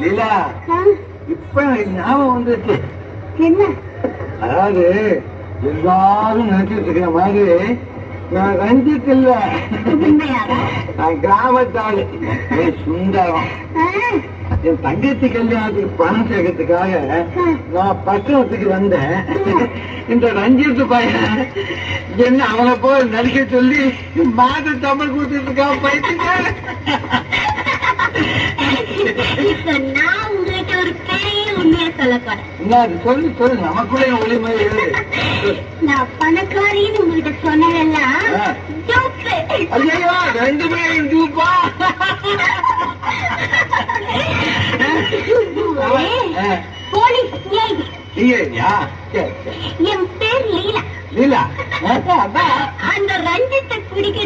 லீலா இப்ப ஞாபகம் வந்துச்சு என்ன? அதாவது எல்லாரும் நினைச்சிட்டு இருக்கிற மாதிரி நான் ரஞ்சித் இல்ல. நான் கிராமத்தாள். சுந்தரம். என் தங்கச்சி கல்யாணத்துக்கு பணம் சேர்க்கறதுக்காக நான் பட்டணத்துக்கு வந்தேன். இந்த ரஞ்சித் பையன் என்ன அவனை போய் நடிக்க சொல்லி மாத தமிழ் கொடுத்துட்டு இருக்கான். இப்ப நான் உங்ககிட்ட ஒரு பெரிய உண்மையை சொல்ல சொல்லு நமக்குள்ளே ஒளிமை எழுது நான் பணக்காரின்னு உங்ககிட்ட சொன்னதெல்லாம் ஆ. ஜோக்கு. ஐயோ ரெண்டு பேரும் ஏய், போலீஸ் என் பேர் லீலா. லீலா? அந்த ரஞ்சித்தை எங்க